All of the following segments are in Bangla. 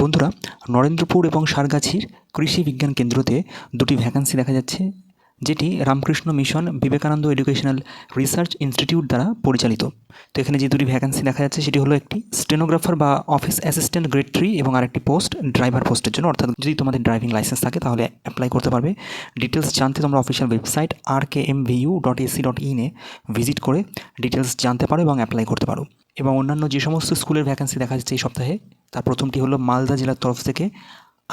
বন্ধুরা, নরেন্দ্রপুর এবং সারগাছির কৃষি বিজ্ঞান কেন্দ্রতে দুটি ভ্যাকান্সি দেখা যাচ্ছে, যেটি Ramakrishna mission Vivekananda educational research institute দ্বারা পরিচালিত। তো এখানে যে দুটি ভ্যাকান্সি দেখা যাচ্ছে, সেটি হলো একটি স্টেনোগ্রাফার বা অফিস অ্যাসিস্ট্যান্ট গ্রেড থ্রি এবং আরেকটি পোস্ট ড্রাইভার পোস্টের জন্য। অর্থাৎ যদি তোমাদের ড্রাইভিং লাইসেন্স থাকে, তাহলে অ্যাপ্লাই করতে পারবে। ডিটেলস জানতে তোমরা official website R K M V U dot AC dot ইনে ভিজিট করে ডিটেলস জানতে পারো এবং অ্যাপ্লাই করতে পারো। এবং অন্যান্য যে সমস্ত স্কুলের ভ্যাকান্সি দেখা যাচ্ছে এই সপ্তাহে তার প্রথমটি হলো মালদা জেলার তরফ থেকে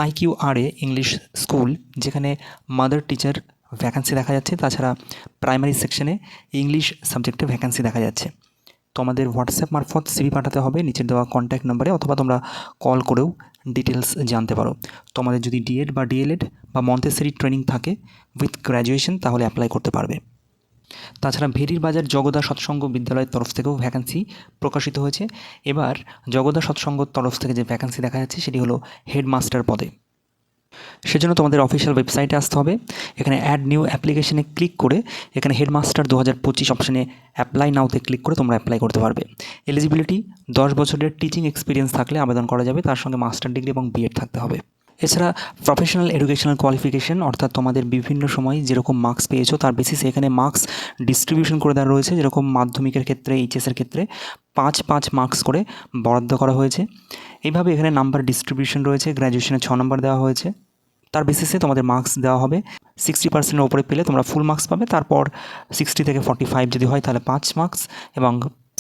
IQ R A English school, যেখানে মাদার টিচার ভ্যাকান্সি দেখা যাচ্ছে। তাছাড়া প্রাইমারি সেকশনে ইংলিশ সাবজেক্টে ভ্যাকান্সি দেখা যাচ্ছে। তো আমাদের হোয়াটসঅ্যাপ মারফত সিভি পাঠাতে হবে, নিচের দেওয়া কন্ট্যাক্ট নাম্বারে অথবা তোমরা কল করেও ডিটেলস জানতে পারো। তোমাদের যদি ডিএড বা ডিএলএড বা মন্তেসরি ট্রেনিং থাকে উইথ গ্র্যাজুয়েশন তাহলে অ্যাপ্লাই করতে পারবে। তাছাড়া ভেরির বাজার জগদা সৎসঙ্গ বিদ্যালয়ের তরফ থেকেও ভ্যাকান্সি প্রকাশিত হয়েছে। এবার জগদা সৎসঙ্গর তরফ থেকে যে ভ্যাকান্সি দেখা যাচ্ছে, সেটি হলো হেডমাস্টার পদে। সেজন্য তোমাদের অফিসিয়াল ওয়েবসাইটে আসতে হবে। এখানে অ্যাড নিউ অ্যাপ্লিকেশনে ক্লিক করে এখানে হেডমাস্টার দু হাজার পঁচিশ অপশানে অ্যাপ্লাই নাওতে ক্লিক করে তোমরা অ্যাপ্লাই করতে পারবে। এলিজিবিলিটি দশ বছরের টিচিং এক্সপিরিয়েন্স থাকলে আবেদন করা যাবে। তার সঙ্গে মাস্টার ডিগ্রি এবং বিএড থাকতে হবে। এছাড়া প্রফেশনাল এডুকেশনাল কোয়ালিফিকেশন অর্থাৎ তোমাদের বিভিন্ন সময় যেরকম মার্কস পেয়েছ, তার বেসিসে এখানে মার্কস ডিস্ট্রিবিউশন করে দেওয়া রয়েছে, যেরকম মাধ্যমিকের ক্ষেত্রে এইচএসের ক্ষেত্রে পাঁচ পাঁচ মার্কস করে বরাদ্দ করা হয়েছে। এইভাবে এখানে নাম্বার ডিস্ট্রিবিউশন রয়েছে গ্র্যাজুয়েশনে ছ নম্বর দেওয়া হয়েছে। তার বেসিসে তোমাদের মার্কস দেওয়া হবে। সিক্সটি পার্সেন্টের ওপরে পেলে তোমরা ফুল মার্কস পাবে। তারপর সিক্সটি থেকে ফর্টি ফাইভ যদি হয়, তাহলে পাঁচ মার্কস এবং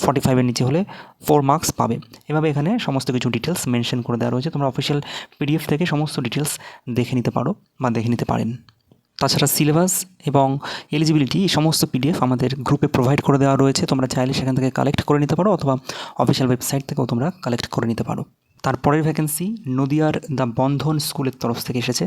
ফর্টি ফাইভের নিচে হলে ফোর মার্কস পাবে। এভাবে এখানে সমস্ত কিছু ডিটেলস মেনশন করে দেওয়া রয়েছে। তোমরা অফিসিয়াল পিডিএফ থেকে সমস্ত ডিটেলস দেখে নিতে পারো বা দেখে নিতে পারেন। তাছাড়া সিলেবাস এবং এলিজিবিলিটি এই সমস্ত পিডিএফ আমাদের গ্রুপে প্রোভাইড করে দেওয়া রয়েছে। তোমরা চাইলে সেখান থেকে কালেক্ট করে নিতে পারো অথবা অফিসিয়াল ওয়েবসাইট থেকেও তোমরা কালেক্ট করে নিতে পারো। তারপরের ভ্যাকেন্সি নদিয়ার দ্য বন্ধন স্কুলের তরফ থেকে এসেছে।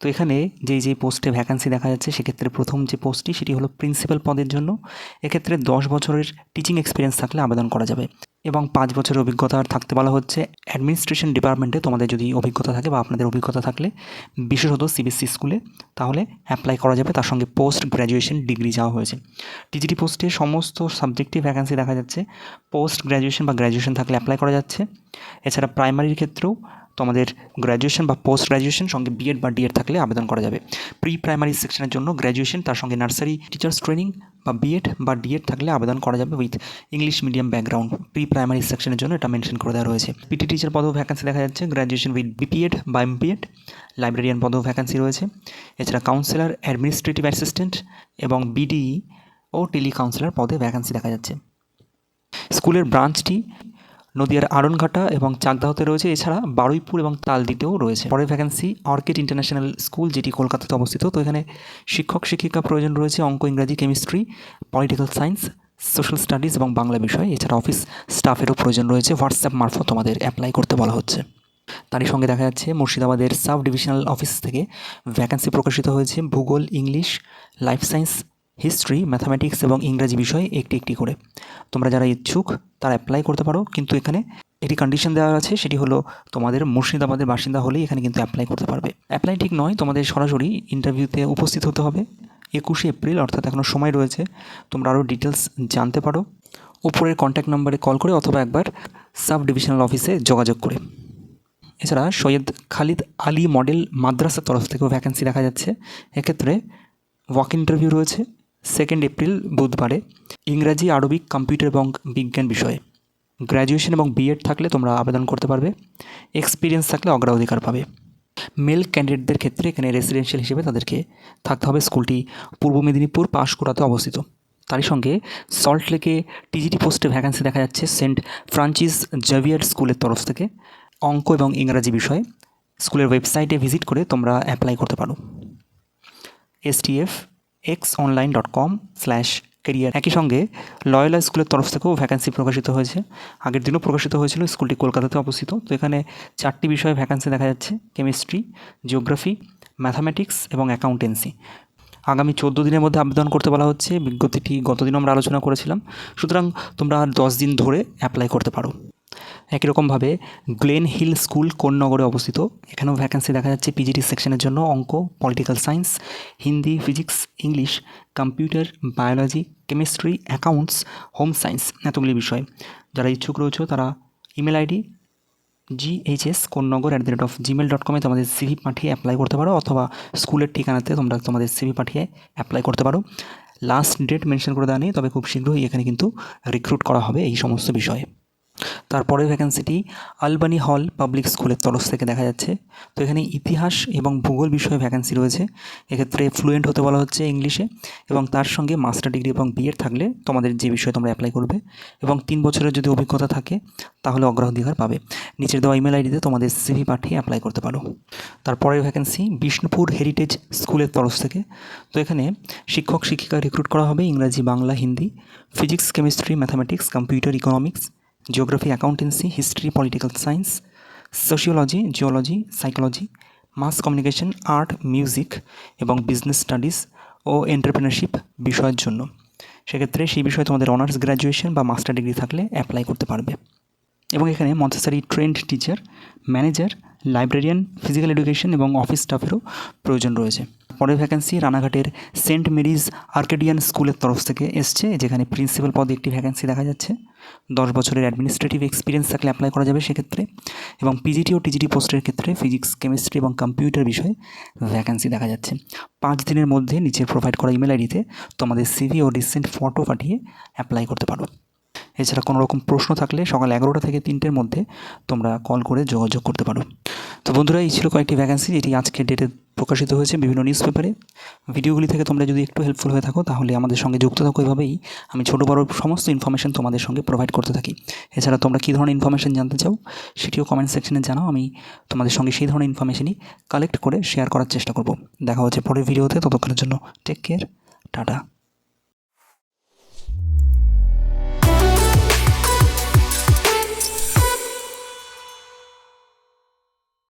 তো এখানে যেই যেই পোস্টে ভ্যাকান্সি দেখা যাচ্ছে, সেক্ষেত্রে প্রথম যে পোস্টটি সেটি হলো প্রিন্সিপাল পদের জন্য। এক্ষেত্রে দশ বছরের টিচিং এক্সপিরিয়েন্স থাকলে আবেদন করা যাবে এবং পাঁচ বছরের অভিজ্ঞতা থাকতে বলা হচ্ছে। অ্যাডমিনিস্ট্রেশন ডিপার্টমেন্টে তোমাদের যদি অভিজ্ঞতা থাকে বা আপনাদের অভিজ্ঞতা থাকলে, বিশেষত সিবিএসসি স্কুলে তাহলে অ্যাপ্লাই করা যাবে। তার সঙ্গে পোস্ট গ্র্যাজুয়েশন ডিগ্রি যাওয়া হয়েছে। টিজিটি পোস্টে সমস্ত সাবজেক্টে ভ্যাকান্সি দেখা যাচ্ছে। পোস্ট গ্র্যাজুয়েশন বা গ্র্যাজুয়েশন থাকলে অ্যাপ্লাই করা যাচ্ছে। এছাড়া প্রাইমারির ক্ষেত্রেও তোমাদের গ্র্যাজুয়েশন বা পোস্ট গ্র্যাজুয়েশন সঙ্গে বিএড বা ডিএড থাকলে আবেদন করা যাবে। প্রি প্রাইমারি সেকশনের জন্য গ্র্যাজুয়েশন তার সঙ্গে নার্সারি টিচার্স ট্রেনিং বা বিএড বা ডিএড থাকলে আবেদন করা যাবে with English medium background pre primary সেকশনের জন্য এটা মেনশন করে দেওয়া রয়েছে। পিটি টিচার পদেও ভ্যাকান্সি দেখা যাচ্ছে। Graduation with BPEd or MPEd librarian পদেও vacancy রয়েছে। এছাড়া কাউন্সিলর অ্যাডমিনিস্ট্রেটিভ অ্যাসিস্ট্যান্ট এবং বিডিই ও টেলি কাউন্সিলর পদে ভ্যাকান্সি দেখা যাচ্ছে। স্কুলের ব্রাঞ্চটি নদিয়ার আড়নঘাটা এবং চাকদাহতে রয়েছে। এছাড়া বারুইপুর এবং তালদিতেও রয়েছে। পরের ভ্যাকেন্সি অর্কিড ইন্টারন্যাশনাল স্কুল, যেটি কলকাতাতে অবস্থিত। তো এখানে শিক্ষক, শিক্ষিকা প্রয়োজন রয়েছে অঙ্ক, ইংরাজি chemistry political science social studies এবং বাংলা বিষয়। এছাড়া অফিস স্টাফেরও প্রয়োজন রয়েছে। হোয়াটসঅ্যাপ মারফত তোমাদের অ্যাপ্লাই করতে বলা হচ্ছে। তারই সঙ্গে দেখা যাচ্ছে, মুর্শিদাবাদের সাব ডিভিশনাল অফিস থেকে ভ্যাকান্সি প্রকাশিত হয়েছে। ভূগোল English life science history, mathematics এবং ইংরাজি বিষয়ে একটি একটি করে। তোমরা যারা ইচ্ছুক, তারা অ্যাপ্লাই করতে পারো, কিন্তু এখানে একটি কন্ডিশন দেওয়া আছে, সেটি হলো তোমাদের মুর্শিদাবাদের বাসিন্দা হলেই এখানে কিন্তু অ্যাপ্লাই করতে পারবে। অ্যাপ্লাই ঠিক নয়, তোমাদের সরাসরি ইন্টারভিউতে উপস্থিত হতে হবে। একুশে এপ্রিল, অর্থাৎ এখনও সময় রয়েছে, তোমরা আরও ডিটেলস জানতে পারো। উপরের কন্ট্যাক্ট নাম্বারে কল করে অথবা একবার সাব ডিভিশনাল অফিসে যোগাযোগ করে। এছাড়া সৈয়দ খালিদ আলী মডেল মাদ্রাসার তরফ থেকেও ভ্যাকেন্সি দেখা যাচ্ছে। এক্ষেত্রে ওয়াক ইন্টারভিউ রয়েছে। সেকেন্ড এপ্রিল বুধবারে, ইংরাজি, আরবিক কম্পিউটার এবং বিজ্ঞান বিষয়ে। গ্র্যাজুয়েশন এবং বিএড থাকলে তোমরা আবেদন করতে পারবে। এক্সপিরিয়েন্স থাকলে অগ্রাধিকার পাবে। মেল ক্যান্ডিডেটদের ক্ষেত্রে এখানে রেসিডেন্সিয়াল হিসেবে তাদেরকে থাকতে হবে স্কুলটি পূর্ব মেদিনীপুর পাঁশকুড়াতে অবস্থিত। তারই সঙ্গে সল্ট লেকে টিজিটি পোস্টে ভ্যাকান্সি দেখা যাচ্ছে সেন্ট ফ্রান্সিস জাভিয়ার স্কুলের তরফ থেকে। অঙ্ক এবং ইংরাজি বিষয়ে স্কুলের ওয়েবসাইটে ভিজিট করে তোমরা অ্যাপ্লাই করতে পারো। STF X online dot com slash career একই সঙ্গে লয়লা স্কুলের তরফ থেকেও ভ্যাকান্সি প্রকাশিত হয়েছে। আগের দিনও প্রকাশিত হয়েছিল স্কুলটি কলকাতাতে অবস্থিত। তো এখানে চারটি বিষয়ে ভ্যাকান্সি দেখা যাচ্ছে কেমিস্ট্রি জিওগ্রাফি ম্যাথামেটিক্স এবং অ্যাকাউন্টেন্সি আগামী চোদ্দ দিনের মধ্যে আবেদন করতে বলা হচ্ছে, বিজ্ঞপ্তিটি গতদিন আমরা আলোচনা করেছিলাম। সুতরাং তোমরা দশ দিন ধরে অ্যাপ্লাই করতে পারো। একই রকমভাবে গ্লেন হিল স্কুল কোন্নগরে অবস্থিত? এখানেও ভ্যাকেন্সি দেখা যাচ্ছে পিজিটি সেকশনের জন্য, অঙ্ক political science Hindi physics English computer biology chemistry accounts home science এতগুলি বিষয়। যারা ইচ্ছুক রয়েছে তারা email ID GHS Konnagar at the rate of Gmail dot কমে তোমাদের সিভি পাঠিয়ে অ্যাপ্লাই করতে পারো, অথবা স্কুলের ঠিকানাতে তোমরা তোমাদের সিভি পাঠিয়ে অ্যাপ্লাই করতে পারো। লাস্ট ডেট মেনশন করে দেওয়া নেই, তবে খুব শীঘ্রই এখানে কিন্তু রিক্রুট করা হবে এই সমস্ত বিষয়ে। তারপরে ভ্যাকেন্সিটি আলবানি হল পাবলিক স্কুলের তরফ থেকে দেখা যাচ্ছে। তো এখানে ইতিহাস এবং ভূগোল বিষয়ে ভ্যাকেন্সি রয়েছে। এক্ষেত্রে ফ্লুয়েন্ট হতে বলা হচ্ছে ইংলিশে এবং তার সঙ্গে মাস্টার ডিগ্রি এবং বিএড থাকলে তোমাদের যে বিষয়ে তোমরা অ্যাপ্লাই করবে এবং তিন বছরের যদি অভিজ্ঞতা থাকে, তাহলে অগ্রাধিকার পাবে। নিচের দেওয়া ইমেল আইডিতে তোমাদের সিভি পাঠিয়ে অ্যাপ্লাই করতে পারো। তারপরের ভ্যাকেন্সি বিষ্ণুপুর হেরিটেজ স্কুলের তরফ থেকে। তো এখানে শিক্ষক শিক্ষিকা রিক্রুট করা হবে ইংরাজি, Bangla, Hindi physics chemistry mathematics computer economics geography accountancy history political science sociology geology psychology mass communication art music এবং বিজনেস স্টাডিজ ও এন্টারপ্রেনারশিপ বিষয়ের জন্য। সেক্ষেত্রে সেই বিষয়ে তোমাদের অনার্স গ্র্যাজুয়েশন বা মাস্টার ডিগ্রি থাকলে অ্যাপ্লাই করতে পারবে। এবং এখানে Montessori trained teacher manager librarian physical education এবং অফিস স্টাফেরও প্রয়োজন রয়েছে। পরের ভ্যাকেন্সি রানাঘাটের সেন্ট মেরিজ আর্কেডিয়ান স্কুলের তরফ থেকে এসছে, যেখানে প্রিন্সিপাল পদে একটি ভ্যাকেন্সি দেখা যাচ্ছে। দশ বছরের অ্যাডমিনিস্ট্রেটিভ এক্সপিরিয়েন্স থাকলে অ্যাপ্লাই করা যাবে সেক্ষেত্রে এবং পিজিটি ও টিজিটি পোস্টের ক্ষেত্রে ফিজিক্স কেমিস্ট্রি এবং কম্পিউটার বিষয়ে ভ্যাকেন্সি দেখা যাচ্ছে। পাঁচ দিনের মধ্যে নিচে প্রোভাইড করা ইমেল আইডিতে তোমাদের সিভি ও রিসেন্ট ফটো পাঠিয়ে অ্যাপ্লাই করতে পারো। এছাড়া কোনো রকম প্রশ্ন থাকলে সকাল এগারোটা থেকে তিনটের মধ্যে তোমরা কল করে যোগাযোগ করতে পারো। তো বন্ধুরা, এই ছিল কয়েকটি ভ্যাকেন্সি যেটি আজকের ডেটে প্রকাশিত হয়েছে বিভিন্ন নিউজ পেপারে ভিডিওগুলি থেকে তোমরা যদি একটু হেল্পফুল হয়ে থাকো, তাহলে আমাদের সঙ্গে যুক্ত থাকো এভাবেই। আমি ছোটো বড় সমস্ত ইনফরমেশন তোমাদের সঙ্গে প্রোভাইড করতে থাকি। এছাড়া তোমরা কী ধরনের ইনফরমেশন জানতে চাও, সেটিও কমেন্ট সেকশনে জানাও। আমি তোমাদের সঙ্গে সেই ধরনের ইনফরমেশনই কালেক্ট করে শেয়ার করার চেষ্টা করব। দেখা হচ্ছে পরের ভিডিওতে ততক্ষণের জন্য টেক কেয়ার টাটা।